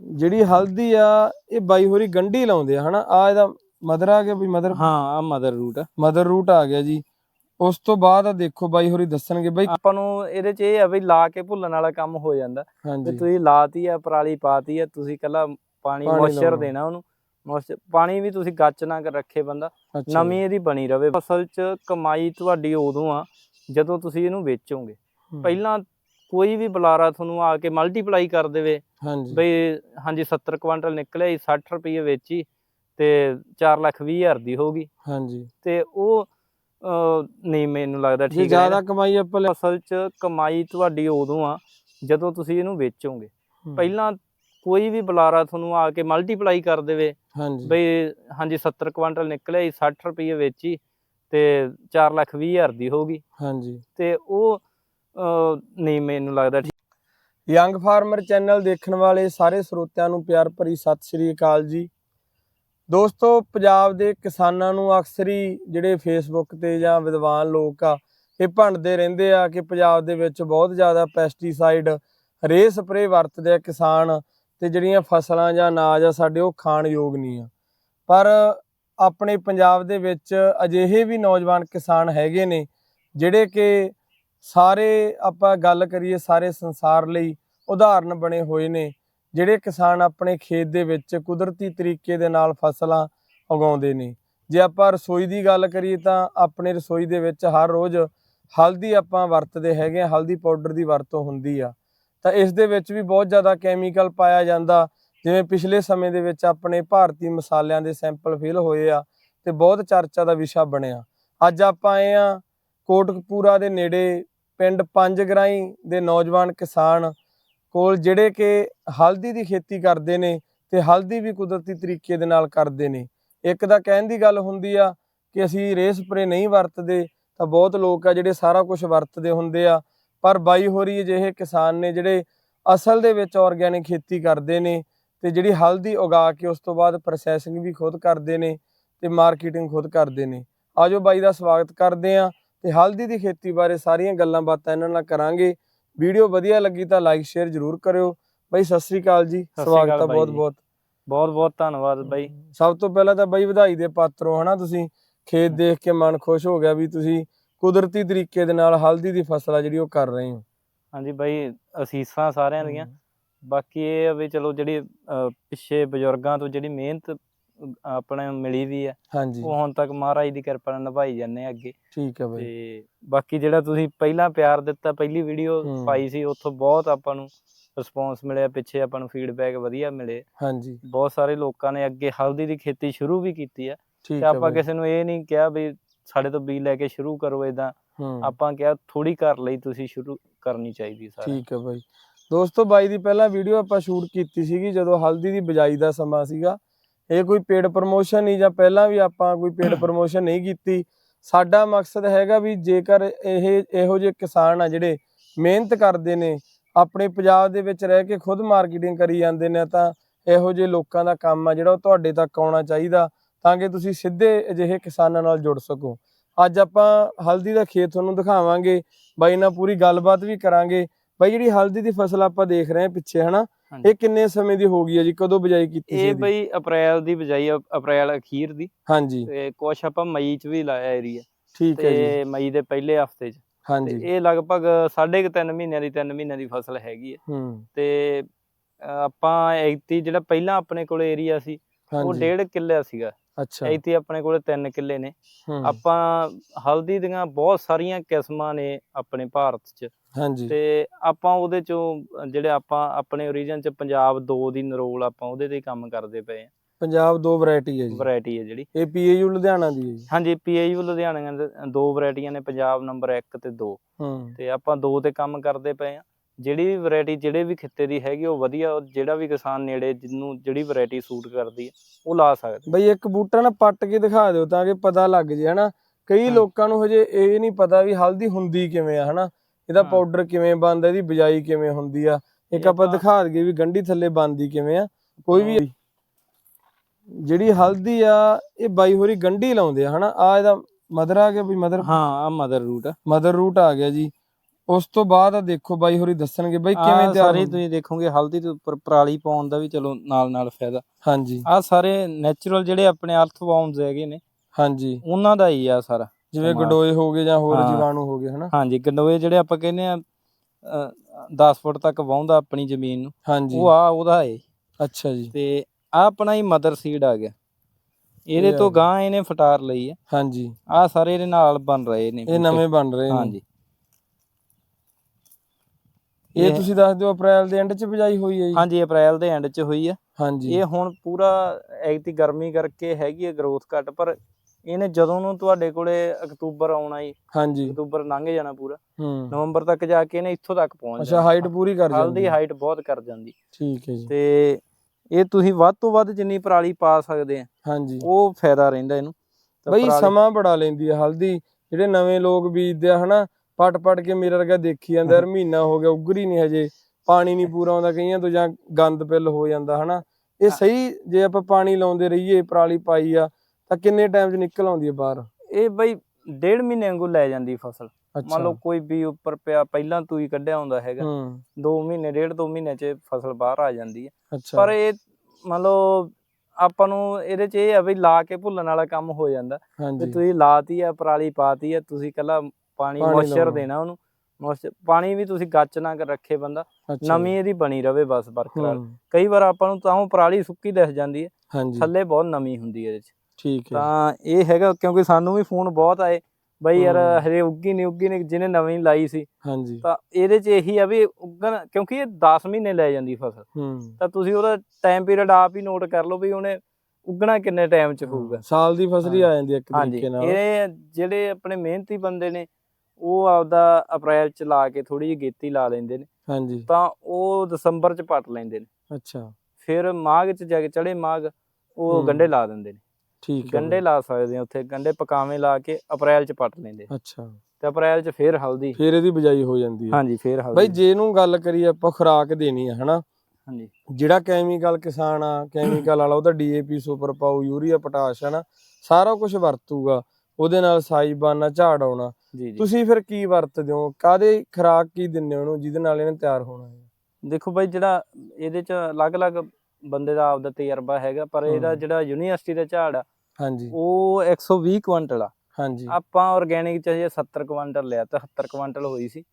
ਜਿਹੜੀ ਹਲਦੀ ਆ ਇਹ ਬਾਈ ਹੋਰੀ ਗੰਢੀ ਲਾਉਂਦੇ ਆ ਹਨਾ? ਆ ਇਹਦਾ ਮਦਰ ਆ ਗਿਆ ਵੀ ਮਦਰ? ਹਾਂ ਆ ਮਦਰ ਰੂਟ ਮਦਰ ਰੂਟ ਆ ਗਿਆ ਜੀ। ਉਸ ਤੋਂ ਬਾਅਦ ਆ ਦੇਖੋ ਬਾਈ ਹੋਰੀ ਦੱਸਣਗੇ ਬਾਈ ਆਪਾਂ ਨੂੰ ਇਹਦੇ ਚ ਇਹ ਆ ਵੀ ਲਾ ਕੇ ਭੁੱਲਣ ਵਾਲਾ ਕੰਮ ਹੋ ਜਾਂਦਾ। ਤੇ ਹਾਂਜੀ ਤੁਸੀਂ ਲਾਤੀ ਆ ਪਰਾਲੀ ਪਾਤੀ ਆ ਤੁਸੀਂ ਕੱਲਾ ਪਾਣੀ ਮੋਇਸਚਰ। ਦੇਣਾ ਉਹਨੂੰ। ਮੋਇਸਚਰ ਪਾਣੀ ਵੀ ਤੁਸੀਂ ਗੱਚ ਨਾ ਕਰ ਰੱਖੇ ਬੰਦਾ। ਨਵੀਂ ਇਹਦੀ ਬਣੀ ਰਵੇ। ਫਸਲ 'ਚ ਕਮਾਈ ਤੁਹਾਡੀ ਉਦੋਂ ਆ ਜਦੋਂ ਤੁਸੀਂ ਇਹਨੂੰ ਵੇਚੋਗੇ। ਪਹਿਲਾਂ ਕੋਈ ਵੀ ਬੁਲਾਰਾ ਤੁਹਾਨੂੰ ਆ ਕੇ ਮਲਟੀਪਲਾਈ ਕਰ ਦੇਵੇ। ਹਾਂਜੀ। ਬਈ ਹਾਂਜੀ 70 ਕੁਆਂਟਲ ਨਿਕਲਿਆ ਜੀ 60 ਰੁਪਏ ਵੇਚੀ ਤੇ 4 ਲੱਖ 20 ਹਜ਼ਾਰ ਦੀ ਹੋਗੀ ਹਾਂਜੀ। ਤੇ ਉਹ ਨਹੀਂ ਮੈਨੂੰ ਲੱਗਦਾ ਠੀਕ ਜ਼ਿਆਦਾ ਹੈ ਕਮਾਈ ਆਪਾਂ ਲੈ- ਫਸਲ 'ਚ ਕਮਾਈ ਤੁਹਾਡੀ ਉਦੋਂ ਆ ਜਦੋਂ ਤੁਸੀਂ ਇਹਨੂੰ ਵੇਚੋਗੇ। ਹੂੰ, ਪਹਿਲਾਂ ਕੋਈ ਵੀ ਬੁਲਾਰਾ ਤੁਹਾਨੂੰ ਆ ਕੇ ਮਲਟੀਪਲਾਈ ਕਰ ਦੇਵੇ। ਹਾਂਜੀ। ਬਈ ਹਾਂਜੀ 70 ਕੁਆਂਟਲ ਨਿਕਲਿਆ ਜੀ 60 ਰੁਪਏ ਵੇਚੀ ਤੇ 4 ਲੱਖ 20 ਹਜ਼ਾਰ ਦੀ ਹੋਗੀ ਹਾਂਜੀ। ਤੇ ਉਹ ਨਹੀਂ ਮੈਨੂੰ ਲੱਗਦਾ ਯੰਗ ਫਾਰਮਰ ਚੈਨਲ ਦੇਖਣ ਵਾਲੇ ਸਾਰੇ ਸਰੋਤਿਆਂ ਨੂੰ ਪਿਆਰ ਭਰੀ ਸਤਿ ਸ੍ਰੀ ਅਕਾਲ ਜੀ। ਦੋਸਤੋ, ਪੰਜਾਬ ਦੇ ਕਿਸਾਨਾਂ ਨੂੰ ਅਕਸਰ ਹੀ ਜਿਹੜੇ ਫੇਸਬੁੱਕ ਤੇ ਜਾਂ ਵਿਦਵਾਨ ਲੋਕ ਆ, ਇਹ ਭੰਡਦੇ ਰਹਿੰਦੇ ਆ ਕਿ ਪੰਜਾਬ ਦੇ ਵਿੱਚ ਬਹੁਤ ਜ਼ਿਆਦਾ ਪੈਸਟੀਸਾਈਡ ਰੇ ਸਪਰੇ ਵਰਤਦੇ ਆ ਕਿਸਾਨ ਤੇ ਜਿਹੜੀਆਂ ਫਸਲਾਂ ਜਾਂ ਅਨਾਜ ਆ, ਸਾਡੇ ਉਹ ਖਾਣ ਯੋਗ ਨਹੀਂ ਆ। ਪਰ ਆਪਣੇ ਪੰਜਾਬ ਦੇ ਵਿੱਚ ਅਜਿਹੇ ਵੀ ਨੌਜਵਾਨ ਕਿਸਾਨ ਹੈਗੇ ਨੇ, ਜਿਹੜੇ ਕਿ ਸਾਰੇ ਆਪਾਂ ਗੱਲ ਕਰੀਏ ਸਾਰੇ ਸੰਸਾਰ ਲਈ ਉਦਾਹਰਨ ਬਣੇ ਹੋਏ ਨੇ, ਜਿਹੜੇ ਕਿਸਾਨ ਆਪਣੇ ਖੇਤ ਦੇ ਵਿੱਚ ਕੁਦਰਤੀ ਤਰੀਕੇ ਦੇ ਨਾਲ ਫਸਲਾਂ ਉਗਾਉਂਦੇ ਨੇ। ਜੇ ਆਪਾਂ ਰਸੋਈ ਦੀ ਗੱਲ ਕਰੀਏ ਤਾਂ ਆਪਣੇ ਰਸੋਈ ਦੇ ਵਿੱਚ ਹਰ ਰੋਜ਼ ਹਲਦੀ ਆਪਾਂ ਵਰਤਦੇ ਹੈਗੇ ਆ ਹਲਦੀ ਪਾਊਡਰ ਦੀ ਵਰਤੋਂ ਹੁੰਦੀ ਆ। ਤਾਂ ਇਸ ਦੇ ਵਿੱਚ ਵੀ ਬਹੁਤ ਜ਼ਿਆਦਾ ਕੈਮੀਕਲ ਪਾਇਆ ਜਾਂਦਾ। ਜਿਵੇਂ ਪਿਛਲੇ ਸਮੇਂ ਦੇ ਵਿੱਚ ਆਪਣੇ ਭਾਰਤੀ ਮਸਾਲਿਆਂ ਦੇ ਸੈਂਪਲ ਫੇਲ ਹੋਏ ਆ ਤੇ ਬਹੁਤ ਚਰਚਾ ਦਾ ਵਿਸ਼ਾ ਬਣਿਆ। ਅੱਜ ਆਪਾਂ ਆਏ ਆ ਕੋਟਕਪੂਰਾ ਦੇ ਨੇੜੇ ਪਿੰਡ ਪੰਜ ਗਰਾਈ ਦੇ ਨੌਜਵਾਨ ਕਿਸਾਨ ਕੋਲ ਜਿਹੜੇ ਕਿ ਹਲਦੀ ਦੀ ਖੇਤੀ ਕਰਦੇ ਨੇ ਤੇ ਹਲਦੀ ਵੀ ਕੁਦਰਤੀ ਤਰੀਕੇ ਦੇ ਨਾਲ ਕਰਦੇ ਨੇ। ਇੱਕ ਦਾ ਕਹਿਣ ਦੀ ਗੱਲ ਹੁੰਦੀ ਆ ਕਿ ਅਸੀਂ ਰੇਹ ਸਪਰੇ ਨਹੀਂ ਵਰਤਦੇ, ਤਾਂ ਬਹੁਤ ਲੋਕ ਆ ਜਿਹੜੇ ਸਾਰਾ ਕੁਝ ਵਰਤਦੇ ਹੁੰਦੇ ਆ, ਪਰ ਬਾਈ ਹੋਰੀ ਅਜਿਹੇ ਕਿਸਾਨ ਨੇ ਜਿਹੜੇ ਅਸਲ ਦੇ ਵਿੱਚ ਆਰਗੈਨਿਕ ਖੇਤੀ ਕਰਦੇ ਨੇ ਤੇ ਜਿਹੜੀ ਹਲਦੀ ਉਗਾ ਕੇ ਉਸ ਤੋਂ ਬਾਅਦ ਪ੍ਰੋਸੈਸਿੰਗ ਵੀ ਖੁਦ ਕਰਦੇ ਨੇ ਤੇ ਮਾਰਕੀਟਿੰਗ ਖੁਦ ਕਰਦੇ ਨੇ। ਆਜੋ ਬਾਈ ਦਾ ਸਵਾਗਤ ਕਰਦੇ ਆ। ਤੇ ਹਲਦੀ ਦੀ ਖੇਤੀ ਬਾਰੇ ਸਾਰੀਆਂ ਗੱਲਾਂ ਬਾਤਾਂ ਇਹਨਾਂ ਨਾਲ ਕਰਾਂਗੇ। ਵੀਡੀਓ ਵਧੀਆ ਲੱਗੀ ਤਾਂ ਲਾਈਕ ਸ਼ੇਅਰ ਜ਼ਰੂਰ ਕਰਿਓ। ਬਾਈ ਸਤਿ ਸ੍ਰੀ ਅਕਾਲ ਜੀ। ਸਵਾਗਤ ਬਾਈ ਬਹੁਤ। ਬਹੁਤ। ਬਹੁਤ ਬਹੁਤ ਧੰਨਵਾਦ ਬਾਈ। ਸਭ ਤੋਂ ਪਹਿਲਾਂ ਤਾਂ ਬਾਈ ਵਧਾਈ ਦੇ ਪਾਤਰੋ ਹਨਾ ਤੁਸੀਂ? ਖੇਤ ਦੇਖ ਕੇ ਮਨ ਖੁਸ਼ ਹੋ ਗਿਆ ਵੀ ਤੁਸੀਂ ਕੁਦਰਤੀ ਤਰੀਕੇ ਦੇ ਨਾਲ ਹਲਦੀ ਦੀ ਫਸਲ ਆ ਜਿਹੜੀ ਉਹ ਕਰ ਰਹੇ ਹੋ। ਹਾਂਜੀ ਬਾਈ ਅਸੀਸਾਂ ਸਾਰਿਆਂ ਦੀਆਂ। ਬਾਕੀ ਇਹ ਆ ਵੀ ਚਲੋ ਜਿਹੜੀ ਪਿੱਛੇ ਬਜ਼ੁਰਗਾਂ ਤੋਂ ਜਿਹੜੀ ਮਿਹਨਤ ਆਪਣੇ ਮਿਲੀ ਵੀ ਆ। ਹਾਂਜੀ। ਉਹ ਹੁਣ ਤੱਕ ਮਹਾਰਾਜ ਦੀ ਕਿਰਪਾ ਨਾਲ ਨਿਭਾਈ ਜਾਂਦੇ ਆ ਅੱਗੇ। ਠੀਕ ਹੈ ਬਾਈ। ਤੇ ਬਾਕੀ ਜਿਹੜਾ ਤੁਸੀਂ ਪਹਿਲਾਂ ਪਿਆਰ ਦਿੱਤਾ ਪਹਿਲੀ ਵੀਡੀਓ। ਪਾਈ ਸੀ ਉੱਥੋਂ ਬਹੁਤ ਆਪਾਂ ਨੂੰ ਰਿਸਪੌਂਸ ਮਿਲਿਆ ਪਿੱਛੇ ਆਪਾਂ ਨੂੰ ਫੀਡਬੈਕ ਵਧੀਆ ਮਿਲੇ। ਹਾਂਜੀ। ਬਹੁਤ ਸਾਰੇ ਲੋਕਾਂ ਨੇ ਅੱਗੇ ਹਲਦੀ ਦੀ ਖੇਤੀ ਸ਼ੁਰੂ ਵੀ ਕੀਤੀ ਆ। ਤੇ ਆਪਾਂ ਕਿਸੇ ਨੂੰ ਇਹ ਨਹੀਂ ਕਿਹਾ ਵੀ ਸਾਡੇ ਤੋਂ ਬੀਜ ਲੈ ਕੇ ਸ਼ੁਰੂ ਕਰੋ ਇਦਾਂ ਆਪਾਂ ਕਿਹਾ ਥੋੜੀ ਕਰ ਲਈ ਤੁਸੀਂ ਸ਼ੁਰੂ ਕਰਨੀ ਚਾਹੀਦੀ ਸਾਰੀ ਠੀਕ ਹੈ ਬਾਈ। ਦੋਸਤੋ ਬਾਈ ਦੀ ਪਹਿਲਾਂ ਵੀਡੀਓ ਆਪਾਂ ਸ਼ੂਟ ਕੀਤੀ ਸੀਗੀ ਜਦੋਂ ਹਲਦੀ ਦੀ ਬਿਜਾਈ ਦਾ ਸਮਾਂ ਸੀਗਾ। ਇਹ ਕੋਈ ਪੇਡ ਪ੍ਰਮੋਸ਼ਨ ਨਹੀਂ ਜਾਂ ਪਹਿਲਾਂ ਵੀ ਆਪਾਂ ਕੋਈ ਪੇਡ ਪ੍ਰਮੋਸ਼ਨ ਨਹੀਂ ਕੀਤੀ ਸਾਡਾ ਮਕਸਦ ਹੈਗਾ ਵੀ ਜੇਕਰ ਇਹ ਇਹੋ ਜਿਹੇ ਕਿਸਾਨ ਆ ਜਿਹੜੇ ਮਿਹਨਤ ਕਰਦੇ ਨੇ ਆਪਣੇ ਪੰਜਾਬ ਦੇ ਵਿੱਚ ਰਹਿ ਕੇ ਖੁਦ ਮਾਰਕੀਟਿੰਗ ਕਰੀ ਜਾਂਦੇ ਨੇ ਤਾਂ ਇਹੋ ਜਿਹੇ ਲੋਕਾਂ ਦਾ ਕੰਮ ਆ ਜਿਹੜਾ ਉਹ ਤੁਹਾਡੇ ਤੱਕ ਆਉਣਾ ਚਾਹੀਦਾ ਤਾਂ ਕਿ ਤੁਸੀਂ ਸਿੱਧੇ ਅਜਿਹੇ ਕਿਸਾਨਾਂ ਨਾਲ ਜੁੜ ਸਕੋ। ਅੱਜ ਆਪਾਂ ਹਲਦੀ ਦਾ ਖੇਤ ਤੁਹਾਨੂੰ ਦਿਖਾਵਾਂਗੇ ਬਾਈ ਨਾਲ ਪੂਰੀ ਗੱਲਬਾਤ ਵੀ ਕਰਾਂਗੇ। ਬਾਈ ਜਿਹੜੀ ਹਲਦੀ ਦੀ ਫਸਲ ਆਪਾਂ ਦੇਖ ਰਹੇ ਹਾਂ ਪਿੱਛੇ ਹਨਾ। ਇਹ ਕਿੰਨੇ ਸਮੇਂ ਦੀ ਹੋ ਗਈ ਹੈ ਜੀ? ਕਦੋਂ ਬਿਜਾਈ ਕੀਤੀ ਸੀ ਇਹ? ਬਈ ਅਪ੍ਰੈਲ ਦੀ ਬਜਾਈ ਅਪ੍ਰੈਲ ਅਖੀਰ ਦੀ। ਹਾਂਜੀ। ਤੇ ਕੁਛ ਆਪਾਂ ਮਈ ਚ ਵੀ ਲਾਇਆ ਏਰੀਆ ਠੀਕ ਹੈ ਜੀ। ਤੇ ਮਈ ਦੇ ਪਹਿਲੇ ਹਫ਼ਤੇ ਚ। ਹਾਂਜੀ। ਇਹ ਲਗਭਗ ਸਾਢੇ ਕੁ ਤਿੰਨ ਮਹੀਨਿਆਂ ਦੀ 3 ਮਹੀਨਿਆਂ ਦੀ ਫਸਲ ਹੈਗੀ ਹੈ ਹੂੰ। ਤੇ ਆਪਾਂ ਐਤੀ ਜਿਹੜਾ ਪਹਿਲਾਂ ਆਪਣੇ ਕੋਲ ਏਰੀਆ ਸੀ ਉਹ ਡੇਢ ਕਿੱਲਾ ਸੀਗਾ। ਅੱਛਾ। ਐਤੀ ਆਪਣੇ ਕੋਲ 3 ਕਿੱਲੇ ਨੇ। ਆਪਾਂ ਹਲਦੀ ਦੀਆਂ ਬਹੁਤ ਸਾਰੀਆਂ ਕਿਸਮਾਂ ਨੇ ਆਪਣੇ ਭਾਰਤ 'ਚ। ਹਾਂਜੀ। ਤੇ ਆਪਾਂ ਉਹਦੇ ਚੋਂ ਜਿਹੜੇ ਆਪਾਂ ਆਪਣੇ ਓਰੀਜਨ 'ਚ ਪੰਜਾਬ 2 ਦੀ ਨਰੋਲ ਆਪਾਂ ਉਹਦੇ ਤੇ ਹੀ ਕੰਮ ਕਰਦੇ ਪਏ ਆ ਪੰਜਾਬ ਦੋ ਵੈਰਾਈਟੀ ਹੈ ਜੀ। ਵੈਰਾਈਟੀ ਹੈ ਜਿਹੜੀ। ਇਹ ਪੀਏਯੂ ਲੁਧਿਆਣਾ ਦੀ ਹੈ ਜੀ। ਹਾਂਜੀ ਪੀਏਯੂ ਲੁਧਿਆਣਾ ਦੇ ਦੋ ਵੈਰਾਈਟੀਆਂ ਨੇ ਪੰਜਾਬ ਨੰਬਰ 1 ਤੇ 2 ਹੂੰ। ਤੇ ਆਪਾਂ ਦੋ ਤੇ ਕੰਮ ਕਰਦੇ ਪਏ ਆ ਜਿਹੜੀ ਵੀ ਵੈਰਾਈਟੀ ਜਿਹੜੇ ਵੀ ਖਿੱਤੇ ਦੀ ਹੈਗੀ ਉਹ ਵਧੀਆ ਜਿਹੜਾ ਵੀ ਕਿਸਾਨ ਨੇੜੇ ਜਿਹਨੂੰ ਜਿਹੜੀ ਵੈਰਾਈਟੀ ਸੂਟ ਕਰਦੀ ਹੈ ਉਹ ਲਾ ਸਕਦਾ। ਬਈ ਇੱਕ ਬੂਟਾ ਨਾ ਪੱਟ ਕੇ ਦਿਖਾ ਦਿਓ ਤਾਂ ਕਿ ਪਤਾ ਲੱਗ ਜੇ ਹਨਾ। ਕਈ। ਲੋਕਾਂ ਨੂੰ ਹਜੇ ਇਹ ਨਹੀਂ ਪਤਾ ਵੀ ਹਲਦੀ ਹੁੰਦੀ ਕਿਵੇਂ ਆ ਹਨਾ। ਇਹਦਾ। ਪਾਊਡਰ ਕਿਵੇਂ ਬਣਦਾ ਇਹਦੀ ਬਿਜਾਈ ਕਿਵੇਂ ਹੁੰਦੀ ਆ? ਇੱਕ ਆਪਾਂ ਦਿਖਾ ਦਈਏ ਵੀ ਗੰਢੀ ਥੱਲੇ ਬਣਦੀ ਕਿਵੇਂ ਆ। ਕੋਈ ਵੀ ਜਿਹੜੀ ਹਲਦੀ ਆ ਇਹ ਬਾਈ ਹੋਰੀ ਗੰਢੀ ਲਾਉਂਦੇ ਆ ਹਨਾ? ਆ ਇਹਦਾ ਮਦਰ ਆ ਗਿਆ ਵੀ ਮਦਰ? ਹਾਂ ਆ ਮਦਰ ਰੂਟ ਮਦਰ ਰੂਟ ਆ ਗਿਆ ਜੀ। ਉਸ ਤੋਂ ਬਾਅਦ ਆ ਦੇਖੋ ਬਾਈ ਹੋਰੀ ਦੱਸਣਗੇ ਬਾਈ ਕਿਵੇਂ ਤਿਆਰ ਸਾਰੇ? ਤੁਸੀਂ ਦੇਖੋਗੇ ਹਲਦੀ ਦੇ ਉੱਪਰ ਪਰਾਲੀ ਪਾਉਣ ਦਾ ਵੀ ਚਲੋ ਨਾਲ ਨਾਲ ਫਾਇਦਾ। ਹਾਂਜੀ। ਆ ਸਾਰੇ ਨੈਚੁਰਲ ਜਿਹੜੇ ਆਪਣੇ ਅਰਥਵਾਰਮਸ ਹੈਗੇ ਨੇ ਹਾਂਜੀ। ਉਹਨਾਂ ਦਾ ਹੀ ਆ ਸਾਰਾ। ਜਿਵੇਂ। ਗਡੋਏ ਹੋ ਗਏ ਜਾਂ ਹੋਰ ਹਾਂ। ਜੀਵਾਣੂ ਹੋ ਗਏ ਹਨਾ? ਹਾਂਜੀ ਗੰਡੋਏ ਜਿਹੜੇ ਆਪਾਂ ਕਹਿੰਦੇ ਆ 10 ਫੁੱਟ ਤੱਕ ਵਾਹੁੰਦਾ ਆਪਣੀ ਜ਼ਮੀਨ ਨੂੰ ਹਾਂਜੀ। ਉਹ ਆ ਉਹਦਾ ਹੈ। ਅੱਛਾ ਜੀ। ਤੇ ਆ ਆਪਣਾ ਹੀ ਮਦਰ ਸੀਡ ਆ ਗਿਆ। ਇਹਦੇ ਇਹ ਆ ਤੋਂ ਗਿਆ। ਗਾਂ ਇਹਨੇ ਫਟਾਰ ਲਈ ਆ ਹਾਂਜੀ। ਆ ਸਾਰੇ ਇਹਦੇ ਨਾਲ ਬਣ ਰਹੇ ਨੇ। ਇਹ ਬੂਟੇ। ਨਵੇਂ ਬਣ ਰਹੇ ਨੇ। ਹਾਂਜੀ। ਇਹ ਇਹ- ਤੁਸੀਂ ਦੱਸ ਦਿਓ ਅਪ੍ਰੈਲ ਦੇ ਐਂਡ 'ਚ ਬਿਜਾਈ ਹੋਈ ਹੈ ਜੀ? ਹਾਂਜੀ ਅਪ੍ਰੈਲ ਦੇ ਐਂਡ 'ਚ ਹੋਈ ਆ ਹਾਂਜੀ। ਇਹ ਹੁਣ ਪੂਰਾ ਐਗਤੀ ਗਰਮੀ ਕਰਕੇ ਹੈਗੀ ਹੈ ਗਰੋਥ ਘੱਟ ਪਰ ਇਹਨੇ ਜਦੋਂ ਨੂੰ ਤੁਹਾਡੇ ਕੋਲੇ ਅਕਤੂਬਰ ਆਉਣਾ ਹੀ ਹਾਂਜੀ। ਅਕਤੂਬਰ ਲੰਘ ਜਾਣਾ ਪੂਰਾ। ਹੂੰ। ਨਵੰਬਰ ਤੱਕ ਜਾ ਕੇ ਇਹਨੇ ਇੱਥੋਂ ਤੱਕ ਪਹੁੰਚ ਅੱਛਾ ਹਾਈਟ ਪੂਰੀ ਕਰ ਜਾਂਦੀ ਹਲਦੀ ਹੈ। ਹਾਈਟ ਬਹੁਤ ਕਰ ਜਾਂਦੀ। ਠੀਕ ਹੈ ਜੀ। ਤੇ ਇਹ ਤੁਸੀਂ ਵੱਧ ਤੋਂ ਵੱਧ ਜਿੰਨੀ ਪਰਾਲੀ ਪਾ ਸਕਦੇ ਆ ਹਾਂਜੀ। ਉਹ ਫਾਇਦਾ ਰਹਿੰਦਾ ਇਹਨੂੰ। ਬਈ ਸਮਾਂ ਬੜਾ ਲੈਂਦੀ ਹੈ ਹਲਦੀ। ਜਿਹੜੇ ਨਵੇਂ ਲੋਕ ਬੀਜਦੇ ਆ ਹਨਾ ਪਟ ਪਟ ਕੇ ਮੇਰਾ ਵਰਗਾ ਦੇਖੀ ਜਾਂਦਾ ਯਾਰ ਮਹੀਨਾ ਹੋ ਗਿਆ ਉਗਰੀ ਨਹੀਂ ਹਜੇ। ਪਾਣੀ ਨਹੀਂ ਪੂਰਾ ਆਉਂਦਾ ਕਈਆਂ ਤੋਂ ਜਾਂ ਗੰਦ ਪਿੱਲ ਹੋ ਜਾਂਦਾ ਹਨਾ। ਇਹ ਸਹੀ ਜੇ ਆਪਾਂ ਪਾਣੀ ਲਾਉਂਦੇ ਰਹੀਏ ਪਰਾਲੀ ਪਾਈ ਆ ਤਾਂ ਕਿੰਨੇ ਟਾਈਮ 'ਚ ਨਿਕਲ ਆਉਂਦੀ ਹੈ ਬਾਹਰ? ਇਹ ਬਈ ਡੇਢ ਮਹੀਨੇ ਵਾਂਗੂ ਲੈ ਜਾਂਦੀ ਫਸਲ। ਮੰਨ ਲਓ ਕੋਈ ਵੀ ਉੱਪਰ ਪਿਆ ਪਹਿਲਾਂ ਤੂੰ ਹੀ ਕੱਢਿਆ ਹੁੰਦਾ ਹੈਗਾ। ਹੂੰ। 2 ਮਹੀਨੇ ਡੇਢ 2 ਮਹੀਨੇ ਚ ਫਸਲ ਬਾਹਰ ਆ ਜਾਂਦੀ ਹੈ। ਪਰ ਇਹ ਮੰਨ ਲਓ ਆਪਾਂ ਨੂੰ ਇਹਦੇ ਚ ਇਹ ਆ ਵੀ ਲਾ ਕੇ ਭੁੱਲਣ ਵਾਲਾ ਕੰਮ ਹੋ ਜਾਂਦਾ। ਵੀ ਤੁਸੀਂ ਲਾਤੀ ਆ ਪਰਾਲੀ ਪਾਤੀ ਆ ਤੁਸੀਂ ਕੱਲਾ ਪਾਣੀ ਮੋਇਸਚਰ। ਦੇਣਾ ਉਹਨੂੰ। ਪਾਣੀ ਵੀ ਤੁਸੀਂ ਗੱਚ ਨਾ ਰੱਖੇ ਬੰਦਾ। ਨਮੀ ਇਹਦੀ ਬਣੀ ਰਵੇ ਬਸ ਬਰਕਰਾਰ। ਕਈ ਵਾਰ ਆਪਾਂ ਨੂੰ ਤਾਂ ਉਹ ਪਰਾਲੀ ਸੁੱਕੀ ਦਿਖ ਜਾਂਦੀ ਹੈ। ਥੱਲੇ ਬਹੁਤ ਨਮੀ ਹੁੰਦੀ ਹੈ ਇਹਦੇ ਚ। ਠੀਕ ਹੈ। ਤਾਂ ਇਹ ਹੈਗਾ ਕਿਉਂਕਿ ਸਾਨੂੰ ਵੀ ਫੋਨ ਬਹੁਤ ਆਏ। ਬਈ ਯਾਰ। ਹਰੇ ਉੱਗੀ ਨਹੀਂ ਉੱਗੀ ਨਹੀਂ ਜਿਹਨੇ ਨਵੀਂ ਲਾਈ ਸੀ। ਹਾਂਜੀ। ਤਾਂ ਇਹਦੇ ਚ ਇਹੀ ਆ ਵੀ ਉੱਗਣ ਕਿਉਂਕਿ ਇਹ 10 ਮਹੀਨੇ ਲੈ ਜਾਂਦੀ ਫਸਲ। ਹੂੰ। ਤਾਂ ਤੁਸੀਂ ਉਹਦਾ ਟਾਈਮ ਪੀਰੀਅਡ ਆਪ ਹੀ ਨੋਟ ਕਰ ਲਓ ਵੀ ਉਹਨੇ ਉੱਗਣਾ ਕਿੰਨੇ ਟਾਈਮ ਚ ਹੋਊਗਾ। ਸਾਲ ਦੀ ਫਸਲ ਹੀ ਆ ਜਾਂਦੀ ਇੱਕ ਤਰੀਕੇ ਨਾਲ। ਇਹ ਜਿਹੜੇ ਆਪਣੇ ਮਿਹਨਤੀ ਬੰਦੇ ਨੇ ਉਹ ਆਪਦਾ ਅਪ੍ਰੈਲ ਚ ਲਾ ਕੇ ਥੋੜੀ ਜਿਹੀ ਗੇਤੀ ਲਾ ਲੈਂਦੇ ਨੇ। ਹਾਂਜੀ। ਤਾਂ ਉਹ ਦਸੰਬਰ ਚ ਪੱਟ ਲੈਂਦੇ ਨੇ। ਅੱਛਾ। ਫਿਰ ਮਾਘ ਚ ਜਾ ਕੇ ਚੜੇ ਮਾਘ ਉਹ। ਗੰਡੇ ਲਾ ਦਿੰਦੇ ਨੇ। ਠੀਕ ਹੈ ਗੰਡੇ ਲਾ ਸਕਦੇ ਆ ਉੱਥੇ ਗੰਡੇ ਪਕਾਵੇਂ ਲਾ ਕੇ ਅਪ੍ਰੈਲ ਚ ਪੱਟ ਲੈਂਦੇ। ਅੱਛਾ। ਤੇ ਅਪ੍ਰੈਲ ਚ ਫੇਰ ਹਲਦੀ। ਫਿਰ ਇਹਦੀ ਬਿਜਾਈ ਹੋ ਜਾਂਦੀ ਹੈ। ਹਾਂਜੀ ਫੇਰ ਬਈ ਹਲਦੀ ਜੇ ਨੂੰ ਗੱਲ ਕਰੀਏ ਆਪਾਂ ਖੁਰਾਕ ਦੇਣੀ ਆ ਹਨਾ? ਹਾਂਜੀ। ਜਿਹੜਾ ਕੈਮੀਕਲ ਕਿਸਾਨ ਆ ਕੈਮੀਕਲ ਵਾਲਾ ਉਹਦਾ ਡੀਏਪੀ ਸੁਪਰ ਪਾਉ ਯੂਰੀਆ ਪੋਟਾਸ਼ ਹੈ ਨਾ ਸਾਰਾ ਕੁਝ ਵਰਤੂਗਾ। ਉਹਦੇ ਨਾਲ ਸਾਈਜ਼ ਬਣਨਾ ਝਾੜ ਆਉਣਾ। ਤੁਸੀਂ ਫਿਰ ਕੀ ਵਰਤਦੇ ਹੋ? ਕਾਦੇ ਖੁਰਾਕ ਕੀ ਹੋ ਉਹਨੂੰ ਜਿਹਦੇ ਨਾਲ ਇਹਨੇ ਤਿਆਰ ਹੋਣਾ ਹੈ? ਦੇਖੋ ਬਾਈ ਜਿਹੜਾ ਇਹਦੇ ਚ ਅਲੱਗ-ਅਲੱਗ ਬੰਦੇ ਦਾ ਆਪਦਾ ਤਜਰਬਾ ਹੈਗਾ ਪਰ ਇਹਦਾ। ਜਿਹੜਾ ਯੂਨੀਵਰਸਿਟੀ ਦਾ ਝਾੜ ਆ ਹਾਂਜੀ। ਉਹ 120 ਕੁਇੰਟਲ ਆ। ਹਾਂਜੀ। ਆਪਾਂ ਆਰਗੇਨਿਕ ਚ ਹਜੇ 70 ਕੁਇੰਟਲ ਲਿਆ 73 ਕੁਇੰਟਲ ਹੋਈ ਸੀ।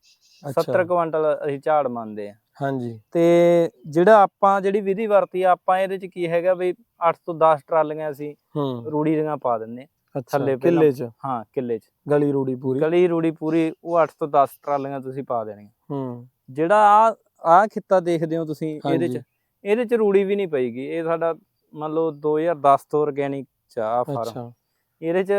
ਅੱਛਾ। 70 ਕੁਇੰਟਲ ਅਸੀਂ ਝਾੜ ਮੰਨਦੇ ਆ। ਹਾਂਜੀ। ਤੇ ਜਿਹੜਾ ਆਪਾਂ ਜਿਹੜੀ ਵਿਧੀ ਵਰਤੀ ਆ ਆਪਾਂ ਇਹਦੇ ਚ ਕੀ ਹੈਗਾ ਵੀ 8 ਤੋਂ 10 ਟਰਾਲੀਆਂ ਅਸੀਂ ਰੂੜੀ ਦੀਆਂ ਪਾ ਦਿੰਨੇ ਥੱਲੇ ਕਿੱਲੇ 'ਚ? ਹਾਂ ਕਿੱਲੇ ਚ। ਗਲੀ ਰੂੜੀ ਪੂਰੀ? ਗਲੀ ਰੂੜੀ ਪੂਰੀ ਉਹ 8 ਤੋਂ 10 ਟਰਾਲੀਆਂ ਤੁਸੀਂ ਪਾ ਦੇਣੀਆਂ। ਹੂੰ। ਜਿਹੜਾ ਆ ਆ ਖਿੱਤਾ ਦੇਖਦੇ ਹੋ ਤੁਸੀਂ ਇਹਦੇ। ਚ? ਇਹਦੇ ਚ ਰੂੜੀ ਵੀ ਨਹੀਂ ਪਈਗੀ। ਇਹ ਸਾਡਾ ਮੰਨ ਲਓ 2010 ਤੋਂ ਆਰਗੇਨਿਕ ਚ ਆ ਫਾਰਮ ਅੱਛਾ। ਇਹਦੇ ਚ